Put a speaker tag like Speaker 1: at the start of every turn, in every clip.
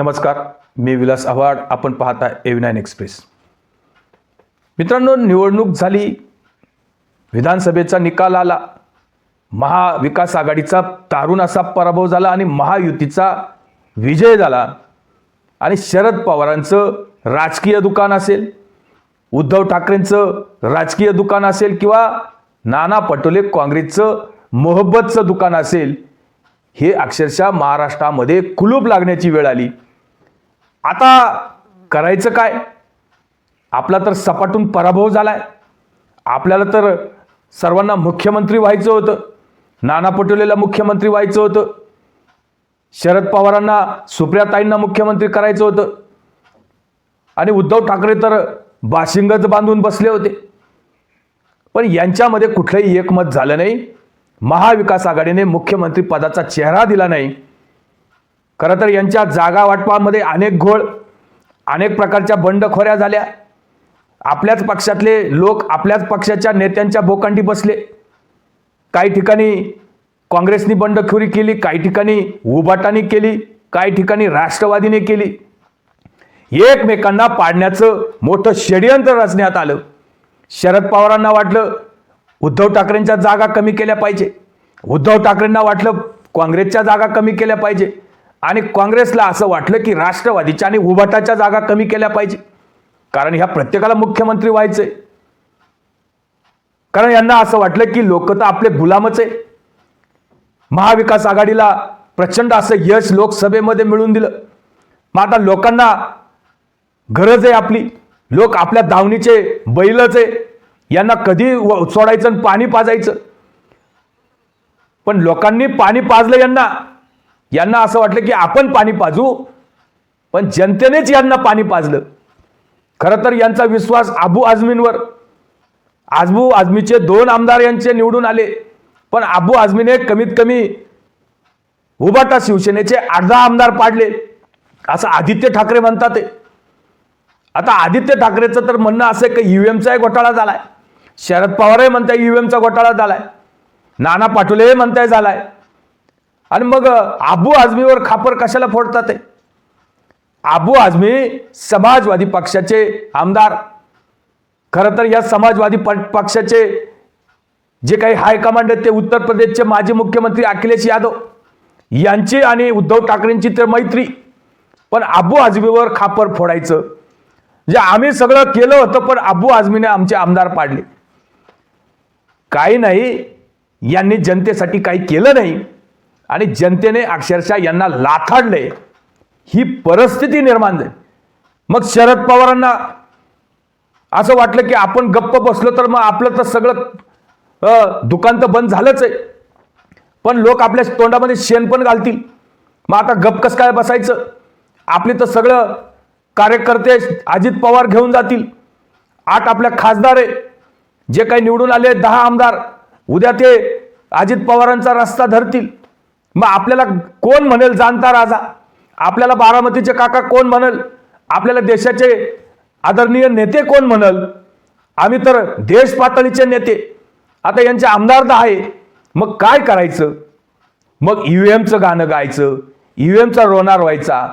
Speaker 1: नमस्कार मी विलास आव्हाड. आपण पाहता एव्ही नाईन एक्सप्रेस मित्रांनो निवडणूक झाली. विधानसभेचा निकाल आला. महाविकास आघाडीचा तारुण असा पराभव झाला आणि महायुतीचा विजय झाला. आणि शरद पवारांचं राजकीय दुकान असेल उद्धव ठाकरेंचं राजकीय दुकान असेल किंवा नाना पटोले काँग्रेसचं मोहब्बतचं दुकान असेल हे अक्षरशः महाराष्ट्रामध्ये कुलूप लागण्याची वेळ आली. आता करायचं काय? आपला तर सपाटून पराभव झालाय. आपल्याला तर सर्वांना मुख्यमंत्री व्हायचं होतं. नाना पटोलेला मुख्यमंत्री व्हायचं होतं. शरद पवारांना सुप्रियाताईंना मुख्यमंत्री करायचं होतं. आणि उद्धव ठाकरे तर बाशिंगच बांधून बसले होते. पण यांच्यामध्ये कुठलंही एकमत झालं नाही. महाविकास आघाडीने मुख्यमंत्री पदाचा चेहरा दिला नाही. खरं तर यांच्या जागा वाटपामध्ये अनेक घोळ अनेक प्रकारच्या बंडखोऱ्या झाल्या. आपल्याच पक्षातले लोक आपल्याच पक्षाच्या नेत्यांच्या बोकांडी बसले. काही ठिकाणी काँग्रेसनी बंडखोरी केली काही ठिकाणी उबाटानी केली काही ठिकाणी राष्ट्रवादीने केली. एकमेकांना पाडण्याचं मोठं षडयंत्र रचण्यात आलं. शरद पवारांना वाटलं उद्धव ठाकरेंच्या जागा कमी केल्या पाहिजे. उद्धव ठाकरेंना वाटलं काँग्रेसच्या जागा कमी केल्या पाहिजे. आणि काँग्रेसला असं वाटलं की राष्ट्रवादीच्या आणि उभाटाच्या जागा कमी केल्या पाहिजे. कारण ह्या प्रत्येकाला मुख्यमंत्री व्हायचंय. कारण यांना असं वाटलं की लोक तर आपले गुलामच आहे. महाविकास आघाडीला प्रचंड असं यश लोकसभेमध्ये मिळून दिलं. मग आता लोकांना गरज आहे आपली. लोक आपल्या धावणीचे बैलच आहे. यांना कधी व- सोडायचं आणि पाणी पाजायचं. पण लोकांनी पाणी पाजलं यांना. यांना असं वाटलं की आपण पाणी पाजू पण जनतेनेच यांना पाणी पाजलं. खरं तर यांचा विश्वास आबू आझमींवर. आजबू आझमीचे दोन आमदार यांचे निवडून आले पण आबू आझमीने कमीत कमी उबाटा शिवसेनेचे अर्धा आमदार पाडले असं आदित्य ठाकरे म्हणतात ते. आता आदित्य ठाकरेचं तर म्हणणं असं आहे की ईव्हीएमचाही घोटाळा झालाय. शरद पवारही म्हणताय ईव्हीएमचा घोटाळा झालाय. नाना पाटोलेही म्हणताय झालाय. आणि मग आबू आझमीवर खापर कशाला फोडतात ते आबू आझमी समाजवादी पक्षाचे आमदार. खरं तर या समाजवादी प- पक्षाचे जे काही हायकमांड आहेत ते उत्तर प्रदेशचे माजी मुख्यमंत्री अखिलेश यादव. यांची आणि उद्धव ठाकरेंची तर मैत्री. पण आबू आझमीवर खापर फोडायचं. जे आम्ही सगळं केलं होतं पण आबू आझमीने आमचे आमदार पाडले. काही नाही यांनी जनतेसाठी काही केलं नाही. आणि जनतेने अक्षरशः यांना लाथाडले. ही परिस्थिती निर्माण झाली. मग शरद पवारांना असं वाटलं की आपण गप्प बसलो तर मग आपलं तर सगळं दुकान तर बंद झालंच आहे. पण लोक आपल्या तोंडामध्ये शेण पण घालतील. मग आता गप कस काय बसायचं? आपले तर सगळं कार्यकर्ते अजित पवार घेऊन जातील. आठ आपल्या खासदार आहे. जे काही निवडून आले दहा आमदार. उद्या ते अजित पवारांचा रस्ता धरतील. मग आपल्याला कोण म्हणेल जाणता राजा? आपल्याला बारामतीचे काका कोण म्हणेल? आपल्याला देशाचे आदरणीय नेते कोण म्हणल? आम्ही तर देश पातळीचे नेते. आता यांचे आमदार तर आहे. मग काय करायचं? मग ईव्हीएमचं गाणं गायचं ईव्हीएमचा रोनार व्हायचा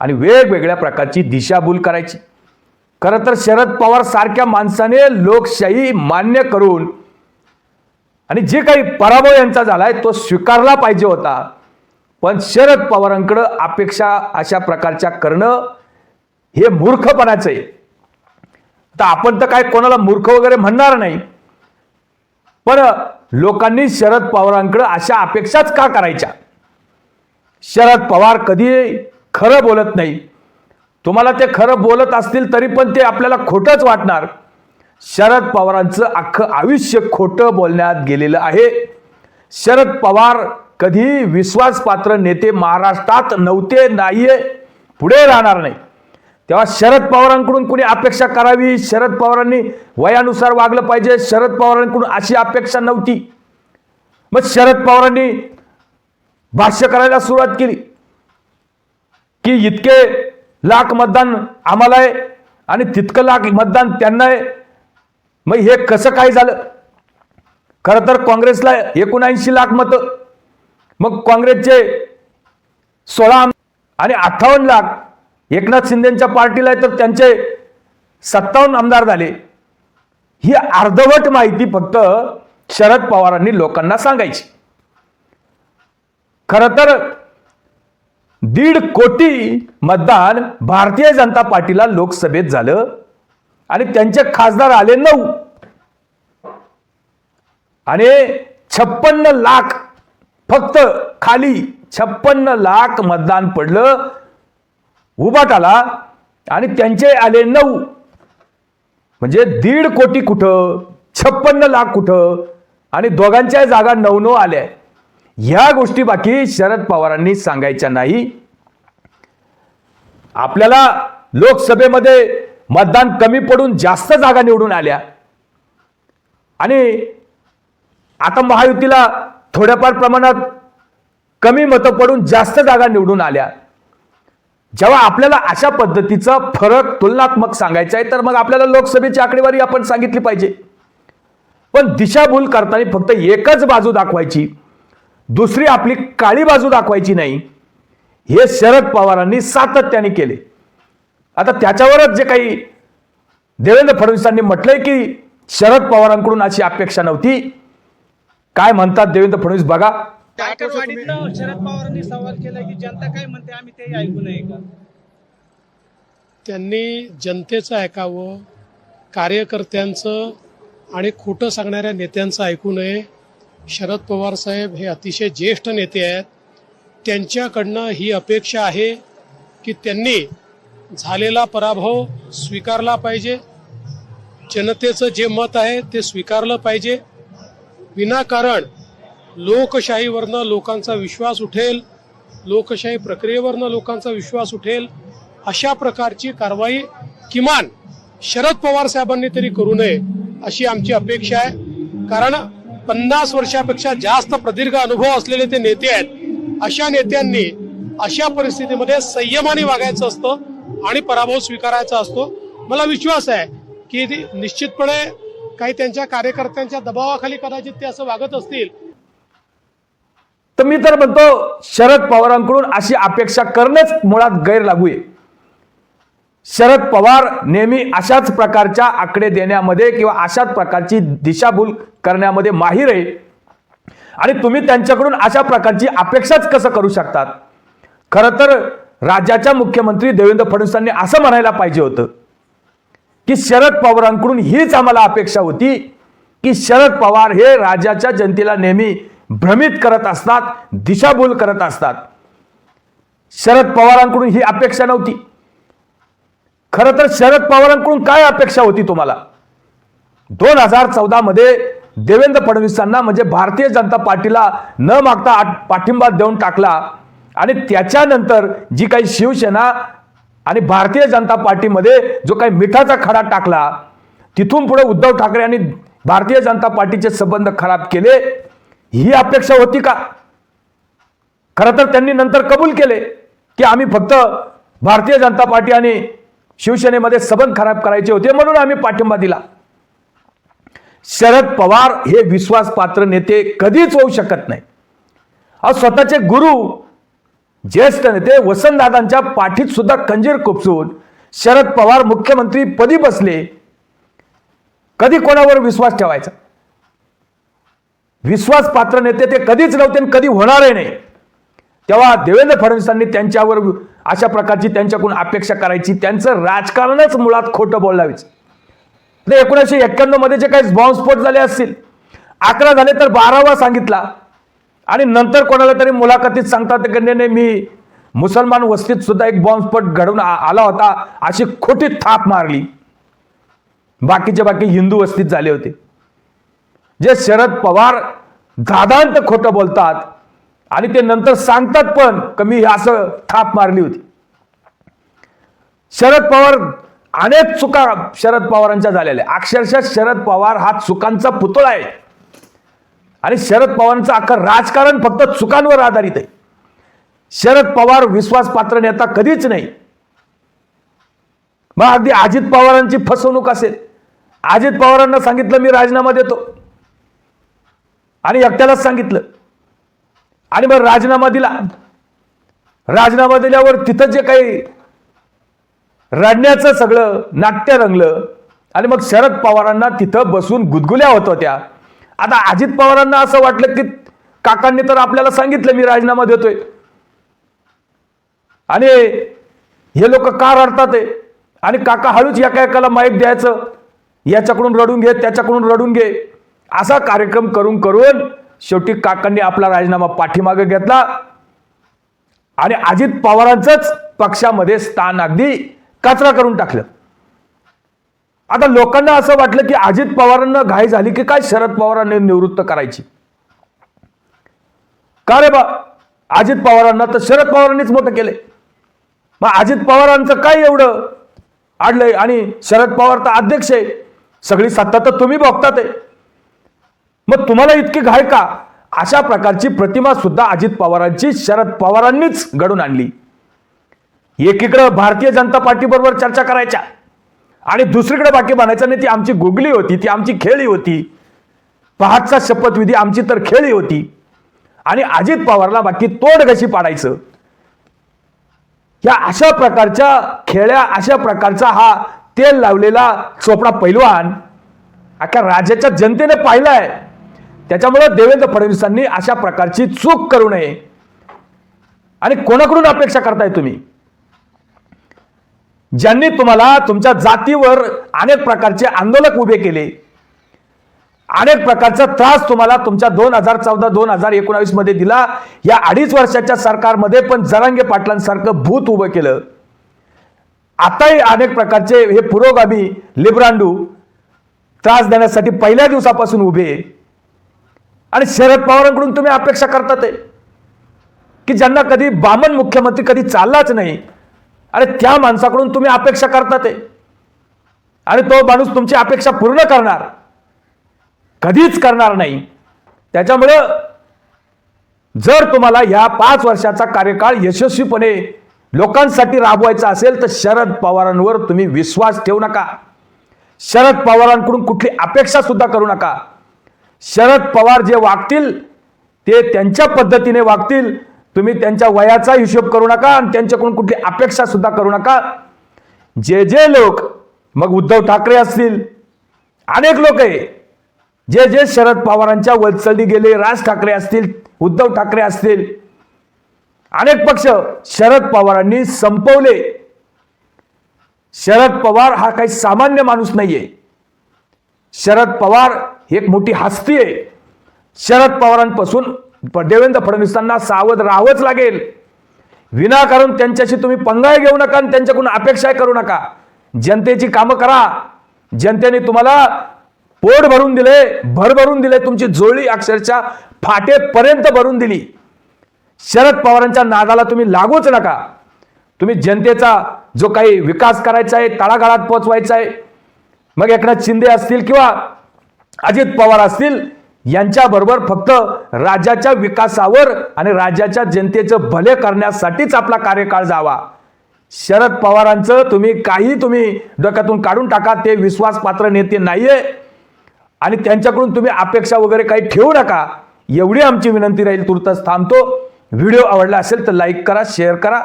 Speaker 1: आणि वेगवेगळ्या प्रकारची दिशाभूल करायची. खरं तर शरद पवार सारख्या माणसाने लोकशाही मान्य करून आणि जे काही पराभव यांचा झालाय तो स्वीकारला पाहिजे होता. पण शरद पवारांकडं अपेक्षा अशा प्रकारच्या करणं हे मूर्खपणाचं आहे. तर आपण तर काय कोणाला मूर्ख वगैरे म्हणणार नाही. पण लोकांनी शरद पवारांकडं अशा अपेक्षाच का करायच्या? शरद पवार कधी खरं बोलत नाही. तुम्हाला ते खरं बोलत असतील तरी पण ते आपल्याला खोटंच वाटणार. शरद पवारांचं अख्खं आयुष्य खोटं बोलण्यात गेलेलं आहे. शरद पवार कधी विश्वासपात्र नेते महाराष्ट्रात नव्हते नाहीये पुढे राहणार नाही. तेव्हा शरद पवारांकडून कुणी अपेक्षा करावी? शरद पवारांनी वयानुसार वागलं पाहिजे. शरद पवारांकडून अशी अपेक्षा नव्हती. मग शरद पवारांनी भाष्य करायला सुरुवात केली. की इतके लाख मतदान आम्हाला आहे आणि तितकं लाख मतदान त्यांना आहे मग हे कसं काय झालं? खरं तर काँग्रेसला एकोणऐंशी लाख मतं. मग काँग्रेसचे सोळा आणि अठ्ठावन्न लाख. एकनाथ शिंदेच्या पार्टीला तर त्यांचे सत्तावन्न आमदार झाले. ही अर्धवट माहिती फक्त शरद पवारांनी लोकांना सांगायची. खरं तर दीड कोटी मतदान भारतीय जनता पार्टीला लोकसभेत झालं. आणि त्यांचे खासदार आले नऊ. आणि छप्पन्न लाख फक्त खाली छप्पन्न लाख मतदान पडलं उभाटाला आणि त्यांचे आले नऊ. म्हणजे दीड कोटी कुठं छप्पन्न लाख कुठं आणि दोघांच्या जागा नऊ नऊ आल्या. ह्या गोष्टी बाकी शरद पवारांनी सांगायच्या नाही. आपल्याला लोकसभेमध्ये मतदान कमी पडून जास्त जागा निवडून आल्या. आणि आता महायुतीला थोड्याफार प्रमाणात कमी मतं पडून जास्त जागा निवडून आल्या. जेव्हा आपल्याला अशा पद्धतीचा फरक तुलनात्मक सांगायचा आहे तर मग आपल्याला लोकसभेची आकडेवारी आपण सांगितली पाहिजे. पण दिशाभूल करताना फक्त एकच बाजू दाखवायची. दुसरी आपली काळी बाजू दाखवायची नाही. हे शरद पवारांनी सातत्याने केले. आता त्याच्यावरच जे काही देवेंद्र फडणवीसांनी म्हटलंय की शरद पवारांकडून अशी अपेक्षा नव्हती. काय म्हणतात देवेंद्र फडणवीस बघा.
Speaker 2: शरद पवारांनी सवाल केला की जनता काय म्हणते आम्ही ते ऐकू नये का?
Speaker 3: त्यांनी जनतेचं ऐकावं कार्यकर्त्यांचं आणि खोटं सांगणाऱ्या नेत्यांचं ऐकू नये. शरद पवार साहेब हे अतिशय ज्येष्ठ नेते आहेत. त्यांच्याकडनं ही अपेक्षा आहे की त्यांनी झालेला पराभव स्वीकारला पाहिजे. जनतेचं जे मत आहे ते स्वीकारलं पाहिजे. विनाकारण लोकशाहीवरनं लोकांचा विश्वास उठेल. लोकशाही प्रक्रियेवरनं लोकांचा विश्वास उठेल. अशा प्रकारची कारवाई किमान शरद पवार साहेबांनी तरी करू नये अशी आमची अपेक्षा आहे. कारण पन्नास वर्षापेक्षा जास्त प्रदीर्घ अनुभव असलेले ते नेते आहेत. अशा नेत्यांनी अशा परिस्थितीमध्ये संयमाने वागायचं असतं. आणि पराभव स्वीकारायचा असतो. मला विश्वास आहे की निश्चितपणे काही त्यांच्या कार्यकर्त्यांच्या दबावाखाली कदाचित ते असं वागत असतील.
Speaker 1: तर मी तर म्हणतो शरद पवारांकडून अशी अपेक्षा करणंच मुळात गैर लागू आहे. शरद पवार नेहमी अशाच प्रकारच्या आकडे देण्यामध्ये किंवा अशाच प्रकारची दिशाभूल करण्यामध्ये माहीर आहे. आणि तुम्ही त्यांच्याकडून अशा प्रकारची अपेक्षाच कसं करू शकतात? खरं तर राज्याच्या मुख्यमंत्री देवेंद्र फडणवीसांनी असं म्हणायला पाहिजे होतं की शरद पवारांकडून हीच आम्हाला अपेक्षा होती की शरद पवार हे राज्याच्या जनतेला नेहमी भ्रमित करत असतात दिशाभूल करत असतात. शरद पवारांकडून ही अपेक्षा नव्हती. खरं तर शरद पवारांकडून काय अपेक्षा होती तुम्हाला? दोन हजार चौदामध्ये देवेंद्र फडणवीसांना म्हणजे भारतीय जनता पार्टीला न मागता पाठिंबा देऊन टाकला आणि त्याच्यानंतर जी काही शिवसेना आणि भारतीय जनता पार्टीमध्ये जो काही मिठाचा खडा टाकला तिथून पुढे उद्धव ठाकरे यांनी भारतीय जनता पार्टीचे संबंध खराब केले ही अपेक्षा होती का? खरं तर त्यांनी नंतर कबूल केले की आम्ही फक्त भारतीय जनता पार्टी आणि शिवसेनेमध्ये संबंध खराब करायचे होते म्हणून आम्ही पाठिंबा दिला. शरद पवार हे विश्वासपात्र नेते कधीच होऊ शकत नाही. अहो स्वतःचे गुरु ज्येष्ठ नेते वसंतदादांच्या पाठीत सुद्धा खंजीर खुपसून शरद पवार मुख्यमंत्री पदी बसले. कधी कोणावर विश्वास ठेवायचा? विश्वास पात्र नेते ते कधीच नव्हते आणि कधी होणारही नाही. तेव्हा देवेंद्र फडणवीसांनी त्यांच्यावर अशा प्रकारची त्यांच्याकडून अपेक्षा करायची. त्यांचं राजकारणच मुळात खोटं बोलावीच ते एकोणीसशे एक्क्याण्णवमध्ये जे काही बॉम्बस्फोट झाले असतील अकरा झाले तर बारावा सांगितला. आणि नंतर कोणाला तरी मुलाखतीत सांगतात की नाही नाही, मी मुसलमान वस्तीत सुद्धा एक बॉम्बस्फोट घडवून आला होता अशी खोटी थाप मारली. बाकीचे बाकी हिंदू वस्तीत झाले होते. जे शरद पवार दादांत खोटं बोलतात आणि ते नंतर सांगतात पण कमी मी असं थाप मारली होती. शरद पवार अनेक चुका शरद पवारांच्या झालेल्या अक्षरशः शरद पवार हा चुकांचा पुतळा आहे. आणि शरद पवारांचं अख्खं राजकारण फक्त चुकांवर आधारित आहे. शरद पवार विश्वासपात्र नेता कधीच नाही. मग अगदी अजित पवारांची फसवणूक असेल. अजित पवारांना सांगितलं मी राजीनामा देतो. आणि एकट्यालाच सांगितलं. आणि मग राजीनामा दिला. राजीनामा दिल्यावर तिथं जे काही रडण्याचं सगळं नाट्य रंगलं. आणि मग शरद पवारांना तिथं बसून गुदगुल्या होत होत्या. आता अजित पवारांना असं वाटलं की काकांनी तर आपल्याला सांगितलं मी राजीनामा देतोय. आणि हे लोक का रडतात आहे आणि काका हळूच एका एकाला माईक द्यायचं. याच्याकडून रडून घे त्याच्याकडून रडून घे. असा कार्यक्रम करून करून शेवटी काकांनी आपला राजीनामा पाठीमागे घेतला. आणि अजित पवारांचंच पक्षामध्ये स्थान अगदी कचरा करून टाकलं. आता लोकांना असं वाटलं की अजित पवारांना घाई झाली की काय शरद पवारांनी निवृत्त करायची? का रे बा? अजित पवारांना तर शरद पवारांनीच मोठं केले मग अजित पवारांचं काय एवढं आडलंय? आणि शरद पवार तर अध्यक्ष आहे. सगळी सत्ता तर तुम्ही बघतात आहे मग तुम्हाला इतकी घाय का? अशा प्रकारची प्रतिमा सुद्धा अजित पवारांची शरद पवारांनीच घडून आणली. एकीकडं भारतीय जनता पार्टी बरोबर चर्चा करायच्या. आणि दुसरीकडे बाकी बनायचं नाही ती आमची गुगली होती ती आमची खेळी होती. पहाटचा शपथविधी आमची तर खेळी होती. आणि अजित पवारला बाकी तोड कशी पाडायचं? या अशा प्रकारच्या खेळ्या अशा प्रकारचा हा तेल लावलेला चोपडा पैलवान अख्या राज्याच्या जनतेने पाहिलाय. त्याच्यामुळे देवेंद्र फडणवीसांनी अशा प्रकारची चूक करू नये. आणि कोणाकडून अपेक्षा करताय तुम्ही? ज्यांनी तुम्हाला तुमच्या जातीवर अनेक प्रकारचे आंदोलक उभे केले अनेक प्रकारचा त्रास तुम्हाला तुमच्या दोन हजार चौदा दोन हजार एकोणावीसमध्ये दिला. या अडीच वर्षाच्या सरकारमध्ये पण जरांगे पाटलांसारखं भूत उभं केलं. आताही अनेक प्रकारचे हे पुरोगामी लिब्रांडू त्रास देण्यासाठी पहिल्या दिवसापासून उभे आणि शरद पवारांकडून तुम्ही अपेक्षा करतात की ज्यांना कधी बामन मुख्यमंत्री कधी चाललाच नाही. आणि त्या माणसाकडून तुम्ही अपेक्षा करता ते. आणि तो माणूस तुमची अपेक्षा पूर्ण करणार. कधीच करणार नाही. त्याच्यामुळं जर तुम्हाला या पाच वर्षाचा कार्यकाळ यशस्वीपणे लोकांसाठी राबवायचा असेल तर शरद पवारांवर तुम्ही विश्वास ठेवू नका. शरद पवारांकडून कुठली अपेक्षा सुद्धा करू नका. शरद पवार जे वागतील ते त्यांच्या पद्धतीने वागतील. तुम्ही त्यांच्या वयाचा हिशोब करू नका आणि त्यांच्याकडून कुठली अपेक्षा सुद्धा करू नका. जे जे लोक मग उद्धव ठाकरे असतील अनेक लोक आहे. जे जे शरद पवारांच्या वत्सली गेले राज ठाकरे असतील उद्धव ठाकरे असतील अनेक पक्ष शरद पवारांनी संपवले. शरद पवार हा काही सामान्य माणूस नाहीये. शरद पवार एक मोठी हस्ती आहे. शरद पवारांपासून देवेंद्र फडणवीसांना सावध राहावंच लागेल. विनाकारण त्यांच्याशी तुम्ही पंगाय घेऊ नका आणि त्यांच्याकडून अपेक्षा करू नका. जनतेची कामं करा. जनतेने तुम्हाला पोट भरून दिले भर भरून दिले तुमची जोळी अक्षरशः फाटेपर्यंत भरून दिली. शरद पवारांच्या नादाला तुम्ही लागूच नका. तुम्ही जनतेचा जो काही विकास करायचा आहे तळागाळात पोचवायचा आहे मग एकनाथ शिंदे असतील किंवा अजित पवार असतील यांच्याबरोबर फक्त राज्याच्या विकासावर आणि राज्याच्या जनतेचं भले करण्यासाठीच आपला कार्यकाळ जावा. शरद पवारांचं तुम्ही काही तुम्ही डोक्यातून काढून टाका ते विश्वासपात्र नेते नाहीये. आणि त्यांच्याकडून तुम्ही अपेक्षा वगैरे काही ठेवू नका. एवढी आमची विनंती राहील तुर्तच थांबतो. व्हिडिओ आवडला असेल तर लाईक करा शेअर करा.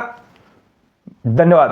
Speaker 1: धन्यवाद.